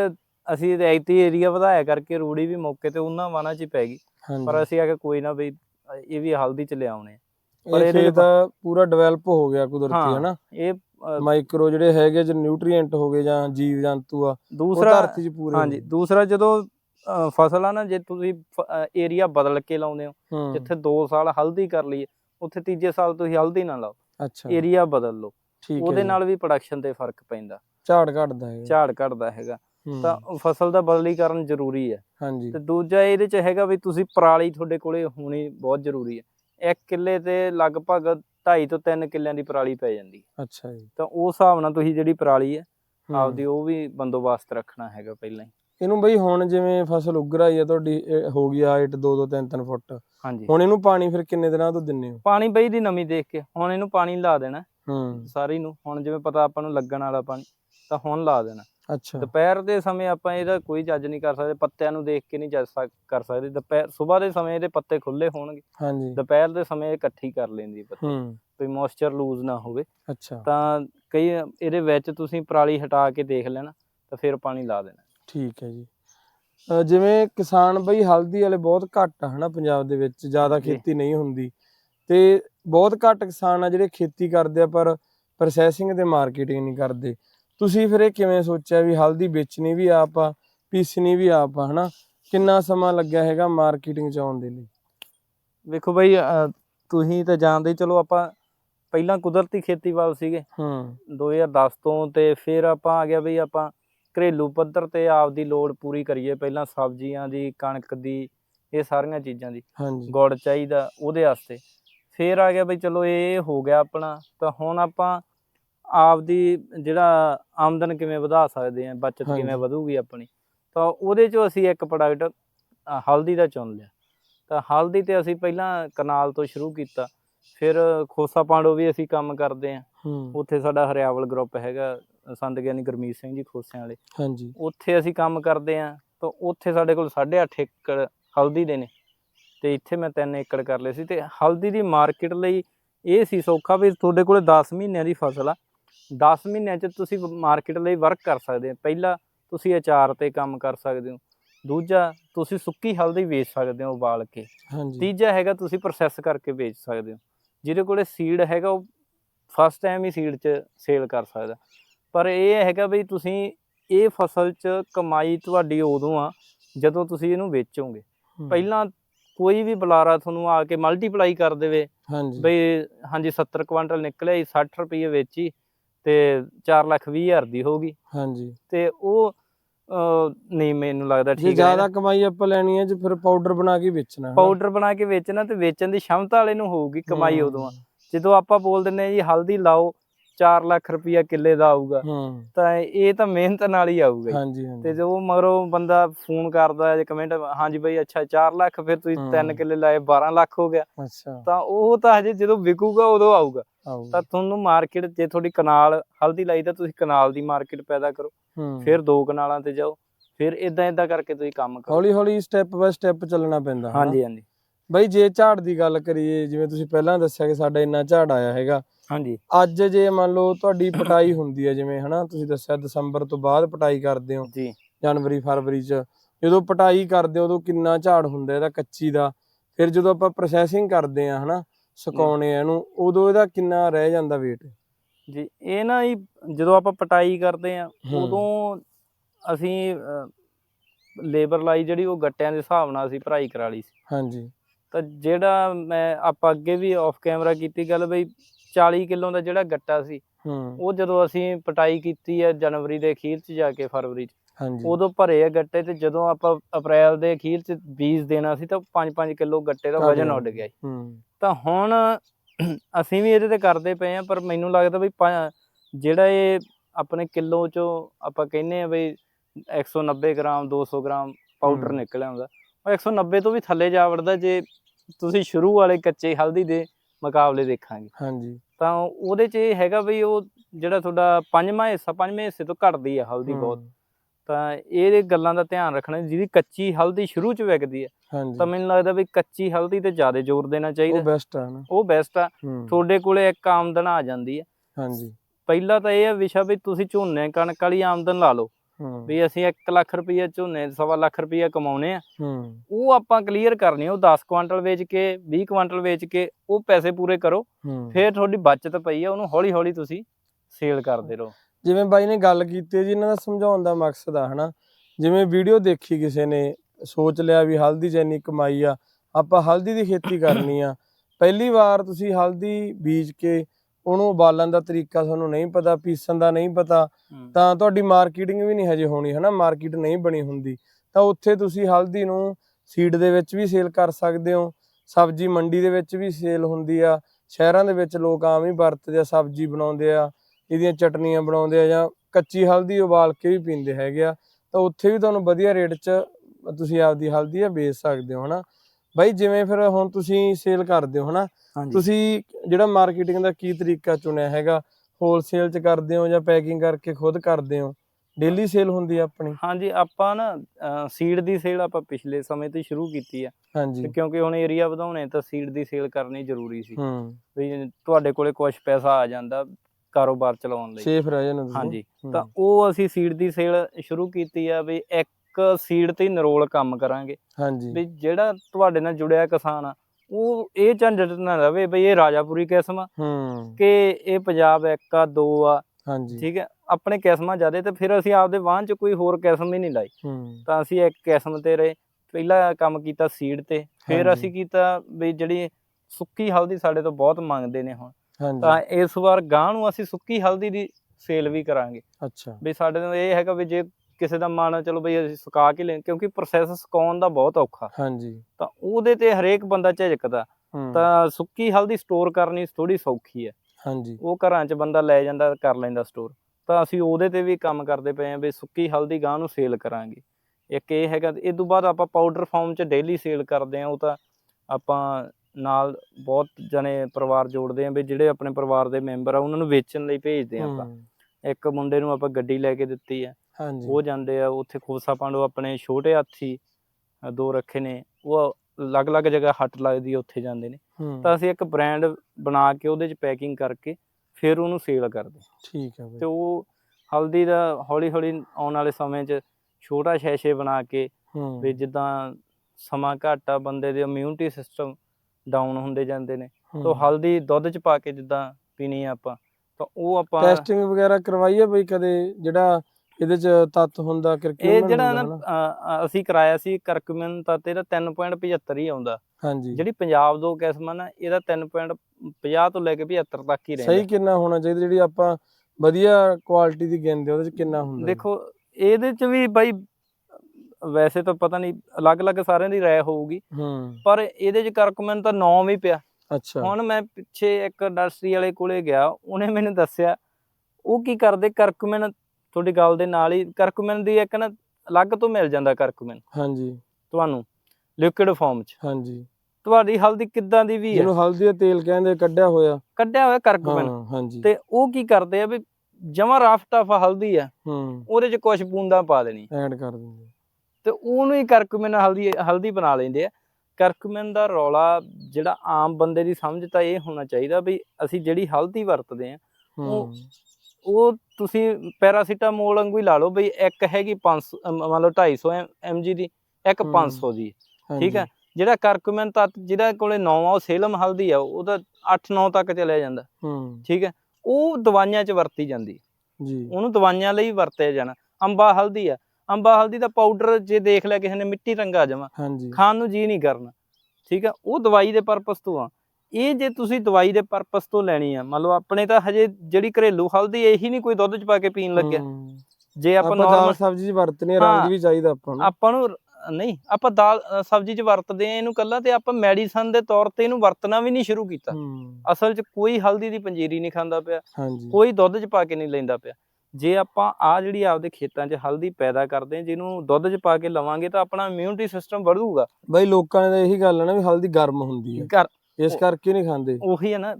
ਅਸੀਂ ਐਤੀ ਏਰੀਆ ਵਧਾਇਆ ਕਰਕੇ ਰੂੜੀ ਵੀ ਮੌਕੇ ਤੇ ਉਹਨਾਂ ਵਾਣਾ ਚ ਪੈ ਗਈ। ਪਰ ਅਸੀਂ ਆ ਕੇ ਕੋਈ ਨਾ ਬਈ ਇਹ ਵੀ ਹਲਦੀ ਚ ਲਿਆਉਣੇ। ਪਰ ਇਹ ਇਹਦੇ ਖੇਤ ਪੂਰਾ ਡਿਵੈਲਪ ਹੋ ਗਿਆ ਕੁਦਰਤੀ ਹਾਂ, ਨਾ ਇਹ ਮਾਈਕਰੋ ਜਿਹੜੇ ਹੈਗੇ ਜ ਨਿਊਟ੍ਰੀਐਂਟ ਹੋ ਗਏ ਜਾਂ ਜੀਵ ਜੰਤੂ ਆ ਦੂਸਰਾ ਧਰਤੀ 'ਚ ਪੂਰੇ ਹਾਂਜੀ ਦੂਸਰਾ ਜਦੋਂ ਫਸਲ ਆ ਨਾ ਜੇ ਤੁਸੀਂ ਏਰੀਆ ਬਦਲ ਕੇ ਲਾਉਂਦੇ ਹੋ ਹੂੰ। ਜਿੱਥੇ 2 ਸਾਲ ਹਲਦੀ ਕਰ ਲਈ ਉੱਥੇ ਤੀਜੇ ਸਾਲ ਤੁਸੀਂ ਹਲਦੀ ਨਾ ਲਾਓ। ਅੱਛਾ। ਏਰੀਆ ਬਦਲ ਲਓ। ਠੀਕ ਹੈ ਉਹਦੇ। ਨਾਲ ਵੀ ਪ੍ਰੋਡਕਸ਼ਨ ਤੇ ਫ਼ਰਕ ਪੈਂਦਾ। ਝਾੜ ਘਟਦਾ ਹੈ ਝਾੜ ਘਟਦਾ ਹੈਗਾ। ਤਾਂ ਫਸਲ ਦਾ ਬਦਲੀਕਰਨ ਜ਼ਰੂਰੀ ਹੈ। ਹਾਂਜੀ। ਤੇ ਦੂਜਾ ਇਹਦੇ ਚ ਹੈਗਾ ਵੀ ਤੁਸੀਂ ਪਰਾਲੀ ਤੁਹਾਡੇ ਕੋਲੇ ਹੋਣੀ ਬਹੁਤ ਜ਼ਰੂਰੀ ਹੈ। ਇੱਕ ਕਿੱਲੇ ਤੇ ਲਗਭਗ 2.5 ਤੋਂ 3 ਕਿੱਲਿਆਂ ਦੀ ਪਰਾਲੀ ਪੈ ਜਾਂਦੀ ਹੈ। ਅੱਛਾ ਜੀ। ਤਾਂ ਉਸ ਹਿਸਾਬ ਨਾਲ ਤੁਸੀਂ ਜਿਹੜੀ ਪਰਾਲੀ ਹੂੰ। ਆਪਦੀ ਉਹ ਵੀ ਬੰਦੋਬਸਤ ਰੱਖਣਾ ਹੈਗਾ ਪਹਿਲਾਂ ਹੀ। ਇਹਨੂੰ ਬਈ ਹੁਣ ਜਿਵੇਂ ਫਸਲ ਉੱਗ ਰਹੀ ਹੈ ਤੁਹਾਡੀ ਇਹ ਹੋ ਗਈ ਹਾਈਟ 2 2 3 3 ਫੁੱਟ। ਹਾਂਜੀ। ਹੁਣ ਇਹਨੂੰ ਪਾਣੀ ਫਿਰ ਕਿੰਨੇ ਦਿਨਾਂ ਤੋਂ ਦਿੰਨੇ ਹੋ? ਪਾਣੀ ਬਈ ਦੀ ਨਮੀ ਦੇਖ ਕੇ ਹੁਣ ਇਹਨੂੰ ਪਾਣੀ ਲਾ ਦੇਣਾ। ਹੂੰ। ਸਾਰੀ ਨੂੰ ਹੁਣ ਜਿਵੇਂ ਪਤਾ ਆਪਾਂ ਨੂੰ ਲੱਗਣ ਵਾਲਾ ਪਾਣੀ ਤਾਂ ਹੁਣ ਲਾ ਦੇਣਾ। ਅੱਛਾ। ਦੁਪਹਿਰ ਦੇ ਸਮੇਂ ਆਪਾਂ ਇਹਦਾ ਕੋਈ ਜੱਜ ਨਹੀਂ ਕਰ ਸਕਦੇ ਪੱਤਿਆਂ ਨੂੰ ਦੇਖ ਕੇ ਨਹੀਂ ਜੱਜ ਕਰ ਸਕਦੇ। ਦੁਪਹਿਰ ਸਵੇਰ ਦੇ ਸਮੇਂ ਇਹਦੇ ਪੱਤੇ ਖੁੱਲੇ ਹੋਣਗੇ। ਹਾਂਜੀ। ਦੁਪਹਿਰ ਦੇ ਸਮੇਂ ਇਹ ਇਕੱਠੀ ਕਰ ਲੈਂਦੀ ਪੱਤੇ। ਹੂੰ। ਕੋਈ ਮੋਇਸਚਰ ਲੂਜ਼ ਨਾ ਹੋਵੇ। ਅੱਛਾ। ਤਾਂ ਕਈ ਇਹਦੇ ਵਿੱਚ ਤੁਸੀਂ ਪਰਾਲੀ ਹਟਾ ਕੇ ਦੇਖ ਲੈਣਾ ਤਾਂ ਫਿਰ ਪਾਣੀ ਲਾ ਦੇਣਾ। ਠੀਕ ਹੈ ਜੀ। ਅ, ਜਿਵੇਂ ਕਿਸਾਨ ਬਈ ਹਲਦੀ ਵਾਲੇ ਬਹੁਤ ਘੱਟ ਆ ਹਨਾ ਪੰਜਾਬ ਦੇ ਵਿੱਚ ਜ਼ਿਆਦਾ ਜੀ। ਖੇਤੀ ਨਹੀਂ ਹੁੰਦੀ। ਤੇ ਬਹੁਤ ਘੱਟ ਕਿਸਾਨ ਆ ਜਿਹੜੇ ਖੇਤੀ ਕਰਦੇ ਆ ਪਰ ਪ੍ਰੋਸੈਸਿੰਗ ਤੇ ਮਾਰਕੀਟਿੰਗ ਨਹੀਂ ਕਰਦੇ। ਤੁਸੀਂ ਫਿਰ ਇਹ ਕਿਵੇਂ ਸੋਚਿਆ ਵੀ ਹਲਦੀ ਵੇਚਣੀ ਵੀ ਆਪ ਆ ਪੀਸਣੀ ਵੀ ਆਪ ਆ ਹਨਾ? ਕਿੰਨਾ ਸਮਾਂ ਲੱਗਿਆ ਹੈਗਾ ਮਾਰਕੀਟਿੰਗ ਚ ਆਉਣ ਦੇ ਲਈ? ਵੇਖੋ ਬਈ ਅਹ, ਤੁਸੀਂ ਤਾਂ ਜਾਣਦੇ ਹੀ, ਚਲੋ ਆਪਾਂ ਪਹਿਲਾਂ ਕੁਦਰਤੀ ਖੇਤੀ ਵੱਲ ਸੀਗੇ। ਹੂੰ। 2010 ਤੋਂ ਤੇ ਫਿਰ ਆਪਾਂ ਆ ਗਿਆ ਬਈ ਆਪਾਂ ਘਰੇਲੂ ਪੱਧਰ ਤੇ ਆਪਦੀ ਲੋੜ ਪੂਰੀ ਕਰੀਏ ਪਹਿਲਾਂ ਸਬਜ਼ੀਆਂ ਦੀ ਕਣਕ ਦੀ ਇਹ ਸਾਰੀਆਂ ਚੀਜ਼ਾਂ ਦੀ ਹਾਂਜੀ। ਗੁੜ ਚਾਹੀਦਾ ਉਹਦੇ ਵਾਸਤੇ। ਫੇਰ ਆ ਗਿਆ ਬਈ ਚਲੋ ਇਹ ਹੋ ਗਿਆ ਆਪਣਾ ਤਾਂ ਹੁਣ ਆਪਾਂ ਆਪਦੀ ਜਿਹੜਾ ਆਮਦਨ ਕਿਵੇਂ ਵਧਾ ਸਕਦੇ ਆ ਬਚਤ ਹਾਂਜੀ। ਕਿਵੇਂ ਵਧੂਗੀ ਆਪਣੀ ਤਾਂ ਉਹਦੇ ਚੋਂ ਅਸੀਂ ਇੱਕ ਪ੍ਰੋਡਕਟ ਹਲਦੀ ਦਾ ਚੁਣ ਲਿਆ। ਤਾਂ ਹਲਦੀ ਤੇ ਅਸੀਂ ਪਹਿਲਾਂ ਕਨਾਲ ਤੋਂ ਸ਼ੁਰੂ ਕੀਤਾ ਫਿਰ ਖੋਸਾ ਪਾਂਡੋ ਵੀ ਅਸੀਂ ਕੰਮ ਕਰਦੇ ਆ ਹੂੰ। ਉੱਥੇ ਸਾਡਾ ਹਰਿਆਵਲ ਗਰੁੱਪ ਹੈਗਾ ਸੰਤ ਗਿਆਨੀ ਗੁਰਮੀਤ ਸਿੰਘ ਜੀ ਖੋਸਿਆਂ ਵਾਲੇ। ਹਾਂਜੀ। ਉੱਥੇ ਅਸੀਂ ਕੰਮ ਕਰਦੇ ਆ ਤਾਂ ਉੱਥੇ ਸਾਡੇ ਕੋਲ 8.5 ਏਕੜ ਹਲਦੀ ਦੇ ਨੇ। ਤੇ ਇੱਥੇ ਮੈਂ 3 ਏਕੜ ਕਰ ਲਏ ਸੀ। ਤੇ ਹਲਦੀ ਦੀ ਮਾਰਕੀਟ ਲਈ ਇਹ ਸੀ ਸੌਖਾ ਵੀ ਤੁਹਾਡੇ ਕੋਲੇ 10 ਮਹੀਨਿਆਂ ਦੀ ਫਸਲ ਆ। 10 ਮਹੀਨਿਆਂ 'ਚ ਤੁਸੀਂ ਮਾਰਕੀਟ ਲਈ ਵਰਕ ਕਰ ਸਕਦੇ ਹੋ ਪਹਿਲਾ ਤੁਸੀਂ ਅਚਾਰ ਤੇ ਕੰਮ ਕਰ ਸਕਦੇ ਹੋ ਦੂਜਾ ਤੁਸੀਂ ਸੁੱਕੀ ਹਲਦੀ ਵੇਚ ਸਕਦੇ ਹੋ ਉਬਾਲ ਕੇ। ਹਾਂਜੀ। ਤੀਜਾ ਹੈਗਾ ਤੁਸੀਂ ਪ੍ਰੋਸੈਸ ਕਰਕੇ ਵੇਚ ਸਕਦੇ ਹੋ ਜਿਹਦੇ ਕੋਲੇ ਸੀਡ ਹੈਗਾ ਉਹ ਫਸਟ ਟਾਈਮ ਹੀ ਸੀਡ 'ਚ ਸੇਲ ਕਰ ਸਕਦਾ। ਪਰ ਇਹ ਹੈਗਾ ਵੀ ਤੁਸੀਂ ਇਹ ਫਸਲ 'ਚ ਕਮਾਈ ਤੁਹਾਡੀ ਉਦੋਂ ਆ ਜਦੋਂ ਤੁਸੀਂ ਇਹਨੂੰ ਵੇਚੋਗੇ। ਪਹਿਲਾਂ ਕੋਈ ਵੀ ਬੁਲਾਰਾ ਤੁਹਾਨੂੰ ਆ ਕੇ ਮਲਟੀਪਲਾਈ ਕਰ ਦੇਵੇ ਹਾਂਜੀ। ਬਈ ਹਾਂਜੀ 70 ਕੁਆਂਟਲ ਨਿਕਲਿਆ ਜੀ 60 ਰੁਪਏ ਵੇਚੀ ਤੇ 4 ਲੱਖ 20 ਹਜ਼ਾਰ ਦੀ ਹੋਗੀ ਹਾਂਜੀ। ਤੇ ਉਹ ਨਹੀਂ ਮੈਨੂੰ ਲੱਗਦਾ ਠੀਕ ਜ਼ਿਆਦਾ ਹੈ ਕਮਾਈ ਆਪਾਂ ਲੈਣੀ ਹੈ ਜੇ ਫਿਰ ਪਾਊਡਰ ਬਣਾ ਕੇ ਵੇਚਣਾ। ਪਾਊਡਰ ਬਣਾ ਕੇ ਵੇਚਣਾ ਤੇ ਵੇਚਣ ਦੀ ਸ਼ਮਤਾ ਵਾਲੇ ਨੂੰ ਹੋਊਗੀ ਕਮਾਈ ਉਦੋਂ ਆ। ਜਦੋਂ ਆਪਾਂ ਬੋਲ ਦਿੰਨੇ ਜੀ ਹਲਦੀ ਲਾਓ 4 ਲੱਖ ਰੁਪਇਆ ਕਿੱਲੇ ਦਾ ਆਊਗਾ ਤਾਂ ਇਹ ਤਾਂ ਮਿਹਨਤ ਨਾਲ ਹੀ ਆਊਗਾ। ਹਾਂਜੀ ਤੇ ਹਾਂਜੀ ਜੋ ਮਗਰੋਂ ਬੰਦਾ ਫੋਨ ਕਰਦਾ ਜਾਂ ਕਮੈਂਟ ਹਾਂਜੀ ਬਈ ਅੱਛਾ 4 ਲੱਖ ਫਿਰ ਤੁਸੀਂ ਹੂੰ। 3 ਕਿੱਲੇ ਲਾਏ 12 ਲੱਖ ਹੋ ਗਿਆ। ਅੱਛਾ। ਤਾਂ ਉਹ ਤਾਂ ਹਜੇ ਜਦੋਂ ਵਿਕੂਗਾ ਉਦੋਂ ਆਊਗਾ। ਤਾਂ ਤੁਹਾਨੂੰ ਮਾਰਕੀਟ ਜੇ ਤੁਹਾਡੀ ਕਨਾਲ ਹਲਦੀ ਲਾਈ ਤਾਂ ਤੁਸੀਂ ਕਨਾਲ ਦੀ ਮਾਰਕੀਟ ਪੈਦਾ ਕਰੋ। ਫਿਰ ਦੋ ਕਨਾਲਾਂ ਤੇ ਜਾਓ। ਫਿਰ ਇਦਾਂ ਇਦਾਂ ਕਰਕੇ ਤੁਸੀਂ ਕੰਮ ਕਰੋ। ਹੌਲੀ ਹੌਲੀ ਸਟੈਪ ਬਾਈ ਸਟੈਪ ਚੱਲਣਾ ਪੈਂਦਾ। ਹਾਂਜੀ ਹਾਂਜੀ। ਬਈ ਜੇ ਝਾੜ ਦੀ ਗੱਲ ਕਰੀਏ ਜਿਵੇਂ ਤੁਸੀਂ ਪਹਿਲਾਂ ਦੱਸਿਆ ਕਿ ਸਾਡਾ ਇੰਨਾ ਝਾੜ ਆਇਆ ਹੈਗਾ ਹਾਂਜੀ। ਅੱਜ ਜੇ ਮੰਨ ਲਓ ਤੁਹਾਡੀ ਪਟਾਈ ਹੁੰਦੀ ਹੈ ਜਿਵੇਂ ਹਨਾ ਤੁਸੀਂ ਦੱਸਿਆ ਦਸੰਬਰ ਤੋਂ ਬਾਅਦ ਪਟਾਈ ਕਰਦੇ ਹੋ ਜੀ। ਜਨਵਰੀ ਫਰਵਰੀ ਚ ਜਦੋਂ ਪਟਾਈ ਕਰਦੇ ਹੋ ਉਦੋਂ ਕਿੰਨਾ ਝਾੜ ਹੁੰਦਾ ਇਹਦਾ ਕੱਚੀ ਦਾ ਫਿਰ ਜਦੋਂ ਆਪਾਂ ਪ੍ਰੋਸੈਸਿੰਗ ਕਰਦੇ ਆ ਹਨਾ ਸੁਕਾਉਣੇ ਆ ਇਹਨੂੰ ਉਦੋਂ ਇਹਦਾ ਕਿੰਨਾ ਰਹਿ ਜਾਂਦਾ weight? ਜੀ ਇਹ ਨਾ ਜੀ ਜਦੋਂ ਆਪਾਂ ਪਟਾਈ ਕਰਦੇ ਆ ਹੂੰ। ਉਦੋਂ ਅਸੀਂ ਲੇਬਰ ਲਾਈ ਜਿਹੜੀ ਉਹ ਗੱਟਿਆਂ ਦੇ ਹਿਸਾਬ ਨਾਲ ਅਸੀਂ ਭਰਾਈ ਕਰਾ ਲਈ ਸੀ। ਹਾਂਜੀ। ਤਾਂ ਜਿਹੜਾ ਮੈਂ ਆਪਾਂ ਅੱਗੇ ਵੀ ਆਫ ਕੈਮਰਾ ਕੀਤੀ ਗੱਲ ਬਈ 40 ਕਿਲੋ ਦਾ ਜਿਹੜਾ ਗੱਟਾ ਸੀ ਹੂੰ ਉਹ ਜਦੋਂ ਅਸੀਂ ਪਟਾਈ ਕੀਤੀ ਆ ਜਨਵਰੀ ਦੇ ਅਖੀਰ 'ਚ ਜਾ ਕੇ ਫਰਵਰੀ 'ਚ ਹਾਂਜੀ ਉਦੋਂ ਭਰੇ ਆ ਗੱਟੇ ਤੇ ਜਦੋਂ ਆਪਾਂ ਅਪ੍ਰੈਲ ਦੇ ਅਖੀਰ 'ਚ ਬੀਜ ਦੇਣਾ ਸੀ ਤਾਂ 5-5 ਕਿਲੋ ਗੱਟੇ ਦਾ ਵਜਨ। ਉੱਡ ਗਿਆ। ਹੂੰ ਤਾਂ ਹੁਣ ਅਸੀਂ ਵੀ ਇਹਦੇ ਤੇ ਕਰਦੇ ਪਏ ਆ ਪਰ ਮੈਨੂੰ ਲੱਗਦਾ ਵੀ ਜਿਹੜਾ ਇਹ ਆਪਣੇ ਕਿਲੋ ਚੋਂ ਆਪਾਂ ਕਹਿੰਨੇ ਆ ਬਈ 190 ਗ੍ਰਾਮ 200 ਗ੍ਰਾਮ ਪਾਊਡਰ ਹੂੰ। ਨਿਕਲ ਆਉਂਦਾ ਉਹ 190 ਤੋਂ ਵੀ ਥੱਲੇ ਜਾ ਵੜਦਾ ਜੇ ਤੁਸੀਂ ਸ਼ੁਰੂ ਵਾਲੇ ਕੱਚੇ ਹਲਦੀ ਦੇ ਮੁਕਾਬਲੇ ਦੇਖਾਂਗੇ। ਹਾਂਜੀ। ਤਾਂ ਉਹਦੇ 'ਚ ਇਹ ਹੈਗਾ ਬਈ ਉਹ ਜਿਹੜਾ ਤੁਹਾਡਾ ਪੰਜਵਾਂ ਹਿੱਸਾ ਪੰਜਵੇਂ ਹਿੱਸੇ ਤੋਂ ਘਟਦੀ ਆ ਹਲਦੀ ਬਹੁਤ। ਤਾਂ ਇਹ ਗੱਲਾਂ ਦਾ ਧਿਆਨ ਰੱਖਣਾ ਜਿਹਦੀ ਕੱਚੀ ਹਲਦੀ ਸ਼ੁਰੂ 'ਚ ਵਿਕਦੀ ਹੈ ਤਾਂ ਮੈਨੂੰ ਲੱਗਦਾ ਵੀ ਕੱਚੀ ਹਲਦੀ ਤੇ ਜ਼ਿਆਦਾ ਜ਼ੋਰ ਦੇਣਾ ਉਹ ਚਾਹੀਦਾ ਬੈਸਟ ਆ ਨਾ। ਉਹ ਬੈਸਟ ਆ। ਹੂੰ। ਤੁਹਾਡੇ ਕੋਲੇ ਇੱਕ ਆਮਦਨ ਆ ਜਾਂਦੀ ਹੈ ਹਾਂਜੀ। ਪਹਿਲਾ ਤਾਂ ਇਹ ਹੈ ਵਿਸ਼ਾ ਵੀ ਤੁਸੀਂ ਝੋਨੇ ਕਣਕ ਵਾਲੀ ਆਮਦਨ ਲਾ ਲਓ। ਵੀ ਅਸੀਂ 1 ਲੱਖ ਰੁਪਈਆ ਝੋਨੇ ਸਵਾ ਲੱਖ ਰੁਪਈਆ ਕਮਾਉਣੇ ਆ। ਉਹ ਆਪਾਂ ਕਲੀਅਰ ਕਰਨੀ ਉਹ 10 ਕੁਆਂਟਲ ਵੇਚ ਕੇ 20 ਕੁਆਂਟਲ ਵੇਚ ਕੇ ਉਹ ਪੈਸੇ ਪੂਰੇ ਕਰੋ। ਫਿਰ ਤੁਹਾਡੀ ਬਚਤ ਪਈ ਆ ਉਹਨੂੰ ਹੌਲੀ ਹੌਲੀ ਤੁਸੀਂ ਸੇਲ ਕਰਦੇ ਰਹੋ। ਜਿਵੇਂ ਬਾਈ ਨੇ ਗੱਲ ਕੀਤੀ ਜੀ ਇਹਨਾਂ ਦਾ ਸਮਝਾਉਣ ਦਾ ਮਕਸਦ ਆ ਹਨਾ। ਜਿਵੇਂ ਵੀਡੀਓ ਦੇਖੀ ਕਿਸੇ ਨੇ ਸੋਚ ਲਿਆ ਵੀ ਹਲਦੀ ਇੰਨੀ ਕਮਾਈ ਆ ਆਪਾਂ ਹਲਦੀ ਦੀ ਖੇਤੀ ਕਰਨੀ ਆ। ਪਹਿਲੀ ਵਾਰ ਤੁਸੀਂ ਹਲਦੀ ਬੀਜ ਕੇ ਉਹਨੂੰ ਉਬਾਲਣ ਦਾ ਤਰੀਕਾ ਤੁਹਾਨੂੰ ਨਹੀਂ ਪਤਾ ਪੀਸਣ ਦਾ ਨਹੀਂ ਪਤਾ ਤਾਂ ਤੁਹਾਡੀ ਮਾਰਕੀਟਿੰਗ ਵੀ ਨਹੀਂ ਹਜੇ ਹੋਣੀ ਹਨਾ? ਮਾਰਕੀਟ ਨਹੀਂ ਬਣੀ ਹੁੰਦੀ। ਤਾਂ ਉੱਥੇ ਤੁਸੀਂ ਹਲਦੀ ਨੂੰ ਸੀਡ ਦੇ ਵਿੱਚ ਵੀ ਸੇਲ ਕਰ ਸਕਦੇ ਹੋ ਸਬਜ਼ੀ ਮੰਡੀ ਦੇ ਵਿੱਚ ਵੀ ਸੇਲ ਹੁੰਦੀ ਆ ਸ਼ਹਿਰਾਂ ਦੇ ਵਿੱਚ ਲੋਕ ਆਮ ਹੀ ਵਰਤਦੇ ਆ ਸਬਜ਼ੀ ਬਣਾਉਂਦੇ ਆ ਇਹਦੀਆਂ ਚਟਨੀਆਂ ਬਣਾਉਂਦੇ ਆ ਜਾਂ ਕੱਚੀ ਹਲਦੀ ਉਬਾਲ ਕੇ ਵੀ ਪੀਂਦੇ ਹੈਗੇ ਆ। ਤਾਂ ਉੱਥੇ ਵੀ ਤੁਹਾਨੂੰ ਵਧੀਆ ਰੇਟ 'ਚ ਤੁਸੀਂ ਆਪਦੀ ਹਲਦੀ ਆ ਵੇਚ ਸਕਦੇ ਹੋ ਹਨਾ? ਬਾਈ ਜਿਵੇਂ ਫਿਰ ਹੁਣ ਤੁਸੀਂ ਸੇਲ ਕਰਦੇ ਹੋ ਹਨਾ? ਤੁਸੀਂ ਜਿਹੜਾ ਮਾਰਕੀਟਿੰਗ ਦਾ ਕੀ ਤਰੀਕਾ ਚੁਣਿਆ ਹੈਗਾ? ਹੋਲਸੇਲ 'ਚ ਕਰਦੇ ਹੋ ਜਾਂ ਪੈਕਿੰਗ ਕਰਕੇ ਖੁਦ ਕਰਦੇ ਹੋ? ਡੇਲੀ ਸੇਲ ਹੁੰਦੀ ਆ ਆਪਣੀ? ਹਾਂਜੀ ਆਪਾਂ ਨਾ ਸੀਡ ਦੀ ਸੇਲ ਆਪਾਂ ਪਿਛਲੇ ਸਮੇਂ ਤੋਂ ਸ਼ੁਰੂ ਕੀਤੀ ਆ। ਹਾਂਜੀ। ਕਿਉਂਕਿ ਹੁਣ ਏਰੀਆ ਵਧਾਉਣੇ ਤਾਂ ਸੀਡ ਦੀ ਸੇਲ ਕਰਨੀ ਜ਼ਰੂਰੀ ਸੀ। ਵੀ ਤੁਹਾਡੇ ਕੋਲੇ ਕੁਝ ਪੈਸਾ ਆ ਜਾਂਦਾ ਕਾਰੋਬਾਰ ਚਲਾਉਣ ਲਈ। ਸੇਫ ਰਹਿ ਜਾਣਾ ਤੁਸੀਂ। ਹਾਂਜੀ। ਤਾਂ ਉਹ ਅਸੀਂ ਸੀਡ ਦੀ ਸੇਲ ਸ਼ੁਰੂ ਕੀਤੀ ਆ ਵੀ ਇੱਕ ਸੀਡ ਤੇ ਨਿਰੋਲ ਕੰਮ ਕਰਾਂਗੇ। ਹਾਂਜੀ। ਵੀ ਜਿਹੜਾ ਤੁਹਾਡੇ ਨਾਲ ਜੁੜਿਆ ਕਿਸਾਨ ਆ ਉਹ ਇਹ ਝੰਡਟ ਨਾ ਰਵੇ ਬਈ ਇਹ ਰਾਜਾਪੁਰੀ ਕਿਸਮ ਆ। ਹੂੰ। ਕਿ ਇਹ ਪੰਜਾਬ ਇੱਕ ਆ ਦੋ ਆ ਹਾਂਜੀ। ਠੀਕ ਹੈ ਆਪਣੇ ਕਿਸਮਾਂ ਜ਼ਿਆਦੇ ਤੇ ਫਿਰ ਅਸੀਂ ਆਪਦੇ ਵਾਹਨ ਚ ਕੋਈ ਹੋਰ ਕਿਸਮ ਹੀ ਨਹੀਂ ਲਾਈ। ਹੂੰ। ਤਾਂ ਅਸੀਂ ਇੱਕ ਕਿਸਮ ਤੇ ਰਹੇ। ਪਹਿਲਾ ਕੰਮ ਕੀਤਾ ਸੀਡ ਤੇ ਫਿਰ ਹਾਂਜੀ। ਅਸੀਂ ਕੀਤਾ ਵੀ ਜਿਹੜੀ ਸੁੱਕੀ ਹਲਦੀ ਸਾਡੇ ਤੋਂ ਬਹੁਤ ਮੰਗਦੇ ਨੇ ਹੁਣ। ਹਾਂਜੀ। ਤਾਂ ਇਸ ਵਾਰ ਗਾਂ ਨੂੰ ਅਸੀਂ ਸੁੱਕੀ ਹਲਦੀ ਦੀ ਸੇਲ ਵੀ ਕਰਾਂਗੇ। ਅੱਛਾ। ਵੀ ਸਾਡੇ ਨਾਲ ਇਹ ਹੈਗਾ ਵੀ ਜੇ ਕਿਸੇ ਦਾ ਮਨ ਚਲੋ ਬਈ ਅਸੀਂ ਸੁਕਾ ਕੇ ਲੈ ਕਿਉਂਕਿ ਪ੍ਰੋਸੈਸ ਸੁਕਾਉਣ ਦਾ ਬਹੁਤ ਔਖਾ। ਹਾਂਜੀ। ਤਾਂ ਉਹਦੇ ਤੇ ਹਰੇਕ ਬੰਦਾ ਝਿਜਕਦਾ। ਤਾਂ ਸੁੱਕੀ ਹਲਦੀ ਸਟੋਰ ਕਰਨੀ ਥੋੜੀ ਸੌਖੀ ਹੈ। ਹਾਂਜੀ। ਉਹ ਘਰਾਂ 'ਚ ਬੰਦਾ ਲੈ ਜਾਂਦਾ ਕਰ ਲੈਂਦਾ ਸਟੋਰ ਤਾਂ ਅਸੀਂ ਉਹਦੇ ਤੇ ਵੀ ਕੰਮ ਕਰਦੇ ਪਏ ਆਂ ਵੀ ਸੁੱਕੀ ਹਲਦੀ ਗਾਂ ਨੂੰ ਸੇਲ ਕਰਾਂਗੇ। ਇੱਕ ਇਹ ਹੈਗਾ ਇਹ ਤੋਂ ਬਾਅਦ ਆਪਾਂ ਪਾਊਡਰ ਫਾਰਮ 'ਚ ਡੇਲੀ ਸੇਲ ਕਰਦੇ ਆਂ ਉਹ ਤਾਂ ਆਪਾਂ ਨਾਲ ਬਹੁਤ ਜਣੇ ਪਰਿਵਾਰ ਜੋੜਦੇ ਆਂ ਵੀ ਜਿਹੜੇ ਆਪਣੇ ਪਰਿਵਾਰ ਦੇ ਮੈਂਬਰ ਆ ਉਹਨਾਂ ਨੂੰ ਵੇਚਣ ਲਈ ਭੇਜਦੇ ਆਂ ਆਪਾਂ। ਇੱਕ ਮੁੰਡੇ ਨੂੰ ਆਪਾਂ ਗੱਡੀ ਲੈ ਕੇ ਦਿੱਤੀ ਆ ਹਾਂਜੀ। ਉਹ ਜਾਂਦੇ ਆ ਉੱਥੇ ਖੋਸਾ ਪਾਂਡੋ ਆਪਣੇ ਛੋਟੇ ਹਾਥੀ ਅ, ਦੋ ਰੱਖੇ ਨੇ ਉਹ ਅਲੱਗ-ਅਲੱਗ ਜਗ੍ਹਾ ਹੱਟ ਲੱਗਦੀ ਆ ਉੱਥੇ ਜਾਂਦੇ ਨੇ। ਹੂੰ, ਤਾਂ ਅਸੀਂ ਇੱਕ ਬ੍ਰਾਂਡ ਬਣਾ ਕੇ ਉਹਦੇ 'ਚ ਪੈਕਿੰਗ ਕਰਕੇ ਫਿਰ ਉਹਨੂੰ ਸੇਲ ਕਰਦੇ। ਠੀਕ ਹੈ ਬਈ। ਤੇ ਉਹ ਹਲਦੀ ਦਾ ਹੌਲੀ-ਹੌਲੀ ਆਉਣ ਵਾਲੇ ਸਮੇਂ 'ਚ ਛੋਟਾ ਸ਼ੈਸ਼ੇ ਬਣਾ ਕੇ ਹੂੰ। ਵੀ ਜਿੱਦਾਂ ਸਮਾਂ ਘੱਟ ਆ ਬੰਦੇ ਦੇ ਇਮਿਊਨਿਟੀ ਸਿਸਟਮ ਡਾਊਨ ਹੁੰਦੇ ਜਾਂਦੇ ਨੇ। ਤਾਂ ਹੂੰ। ਹਲਦੀ ਦੁੱਧ 'ਚ ਪਾ ਕੇ ਜਿੱਦਾਂ ਪੀਣੀ ਆ ਆਪਾਂ ਤਾਂ ਉਹ ਆਪਾਂ ਟੈਸਟਿੰਗ ਵਗੈਰਾ ਕਰਵਾਈ ਹੈ ਬਈ ਕਦੇ? ਜਿਹੜਾ ਇਹਦੇ ਚ ਤੱਤ ਹੁੰਦਾ ਕਰਕਿਊਮਿਨ ਇਹ ਜਿਹੜਾ ਨਾ ਹੁੰਦਾ ਅ, ਅ, ਅਸੀਂ ਕਰਾਇਆ ਸੀ ਕਰਕਮਨ ਤਾਂ ਤੇ ਇਹਦਾ 3.75 ਹੀ ਆਉਂਦਾ। ਹਾਂਜੀ। ਜਿਹੜੀ ਪੰਜਾਬ ਦੋ ਕਿਸਮਾਂ ਨਾ ਇਹਦਾ 3.50 ਤੋਂ ਲੈ ਕੇ 75 ਤੱਕ ਹੀ ਸਹੀ ਰਹਿੰਦਾ ਕਿੰਨਾ ਹੋਣਾ ਚਾਹੀਦਾ ਜਿਹੜੀ ਆਪਾਂ ਵਧੀਆ ਕੁਆਲਿਟੀ ਦੀ ਗਿਣਦੇ ਉਹਦੇ ਚ ਕਿੰਨਾ ਹੁੰਦਾ? ਦੇਖੋ ਇਹਦੇ ਚ ਵੀ ਬਾਈ ਵੈਸੇ ਤਾਂ ਪਤਾ ਨਹੀਂ ਅਲੱਗ-ਅਲੱਗ ਸਾਰਿਆਂ ਦੀ ਰਾਏ ਹੋਊਗੀ। ਹੂੰ। ਪਰ ਇਹਦੇ ਚ ਕਰਕਮਨ ਤਾਂ 9 ਵੀ ਪਿਆ। ਅੱਛਾ। ਹੁਣ ਮੈਂ ਪਿੱਛੇ ਇੱਕ ਇੰਡਸਟਰੀ ਵਾਲੇ ਕੋਲੇ ਗਿਆ ਉਹਨੇ ਮੈਨੂੰ ਦੱਸਿਆ ਉਹ ਕੀ ਕਰਦੇ ਕਰਕਮਨ ਤੁਹਾਡੀ ਗੱਲ ਦੇ ਨਾਲ ਹੀ ਕਰਕਮਨ ਦੀ ਇੱਕ ਨਾ ਅਲੱਗ ਤੋਂ ਮਿਲ ਜਾਂਦਾ ਕਰਕਮਨ ਹਾਂਜੀ। ਤੁਹਾਨੂੰ ਲਿਕੁਇਡ ਫਾਰਮ ਚ। ਹਾਂਜੀ। ਤੁਹਾਡੀ ਹਲਦੀ ਕਿੱਦਾਂ ਦੀ ਵੀ ਹੈ? ਜਿਹਨੂੰ ਹਲਦੀ ਦਾ ਤੇਲ ਕਹਿੰਦੇ ਕੱਢਿਆ ਹੋਇਆ। ਕੱਢਿਆ ਹੋਇਆ ਕਰਕਮਨ ਹਾਂਜੀ। ਤੇ ਉਹ ਕੀ ਕਰਦੇ ਆ ਵੀ ਜਮਾ ਰਫ ਟਫ ਹਲਦੀ ਆ ਹੂੰ। ਉਹਦੇ ਚ ਕੁਝ ਬੂੰਦਾਂ ਪਾ ਦੇਣੀ। ਐਡ ਕਰ ਦਿੰਦੇ ਤੇ ਉਹਨੂੰ ਹੀ ਕਰਕਮਨ ਹਲਦੀ ਹਲਦੀ ਬਣਾ ਲੈਂਦੇ ਆ। ਕਰਕਮਨ ਦਾ ਰੌਲਾ ਜਿਹੜਾ ਆਮ ਬੰਦੇ ਦੀ ਸਮਝ ਤਾਂ ਇਹ ਹੋਣਾ ਚਾਹੀਦਾ ਵੀ ਅਸੀਂ ਜਿਹੜੀ ਹਲਦੀ ਵਰਤਦੇ ਆ ਹੂੰ। ਉਹ ਤੁਸੀਂ ਪੈਰਾਸੀਟਾਮੋਲ ਵਾਂਗੂ ਹੀ ਲਾ ਲਓ ਬਈ ਇੱਕ ਹੈਗੀ 500 ਅਮ, ਮੰਨ ਲਓ 250 mg ਦੀ ਇੱਕ ਹੂੰ। 500 ਦੀ ਠੀਕ ਹੈ? ਜਿਹੜਾ ਕਰਕਮਨ ਤੱਤ ਜਿਹਦਾ ਕੋਲੇ 9 ਆ ਉਹ ਸੇਲਮ ਹਲਦੀ ਆ ਉਹਦਾ 8-9 ਤੱਕ ਚਲਿਆ ਜਾਂਦਾ ਠੀਕ ਹੈ? ਉਹ ਦਵਾਈਆਂ 'ਚ ਵਰਤੀ ਜਾਂਦੀ। ਜੀ। ਉਹਨੂੰ ਦਵਾਈਆਂ ਲਈ ਵਰਤਿਆ ਜਾਣਾ। ਅੰਬਾ ਹਲਦੀ ਆ। ਅੰਬਾ ਹਲਦੀ ਦਾ ਪਾਊਡਰ ਜੇ ਦੇਖ ਲਿਆ ਕਿਸੇ ਨੇ ਮਿੱਟੀ ਰੰਗਾ ਹਾਂਜੀ। ਖਾਣ ਨੂੰ ਜੀ ਨਹੀਂ ਕਰਨਾ। ਠੀਕ ਆ ਉਹ ਦਵਾਈ ਦੇ ਪਰਪਸ ਤੋਂ ਆ। ਇਹ ਜੇ ਤੁਸੀਂ ਦਵਾਈ ਦੇ ਪਰਪਸ ਤੋਂ ਲੈਣੀ ਆ ਮੰਨ ਲਓ ਆਪਣੇ ਤਾਂ ਹਜੇ ਜਿਹੜੀ ਘਰੇਲੂ ਹਲਦੀ ਇਹੀ ਨਹੀਂ ਕੋਈ ਦੁੱਧ 'ਚ ਪਾ ਕੇ ਪੀਣ ਲੱਗਿਆ। ਜੇ ਆਪਾਂ ਦਾਲ ਸਬਜ਼ੀ ਚ ਵਰਤਨੇ। ਰੰਗ ਵੀ ਚਾਹੀਦਾ ਆਪਾਂ ਨੂੰ। ਆਪਾਂ ਨੂੰ ਨਹੀਂ ਆਪਾਂ ਦਾਲ ਸਬਜ਼ੀ 'ਚ ਵਰਤਦੇ ਆ ਇਹਨੂੰ ਕੱਲਾ ਤੇ ਆਪਾਂ ਮੈਡੀਸਨ ਦੇ ਤੌਰ ਤੇ ਇਹਨੂੰ ਵਰਤਣਾ ਵੀ ਨਹੀਂ ਸ਼ੁਰੂ ਕੀਤਾ। ਅਸਲ 'ਚ ਕੋਈ ਹਲਦੀ ਦੀ ਪੰਜੀਰੀ ਨਹੀਂ ਖਾਂਦਾ ਪਿਆ ਕੋਈ ਦੁੱਧ 'ਚ ਪਾ ਕੇ ਨਹੀਂ ਲੈਂਦਾ ਪਿਆ। ਜੇ ਆਪਾਂ ਆ ਜਿਹੜੀ ਆਪਦੇ ਖੇਤਾਂ 'ਚ ਹਲਦੀ ਪੈਦਾ ਕਰਦੇ ਜਿਹਨੂੰ ਦੁੱਧ 'ਚ ਪਾ ਕੇ ਲਵਾਂਗੇ ਤਾਂ ਆਪਣਾ ਇਮਿਊਨਿਟੀ ਸਿਸਟਮ ਵਧੂਗਾ। ਬਈ ਲੋਕਾਂ ਨੇ ਤਾਂ ਇਹੀ ਗੱਲ ਹੈ ਨਾ ਵੀ ਹਲਦੀ ਗਰਮ ਹੁੰਦੀ ਹੈ ਇਸ ਕਰਕੇ ਨਹੀਂ ਖਾਂਦੇ। ਉਹੀ ਹੈ ਨਾ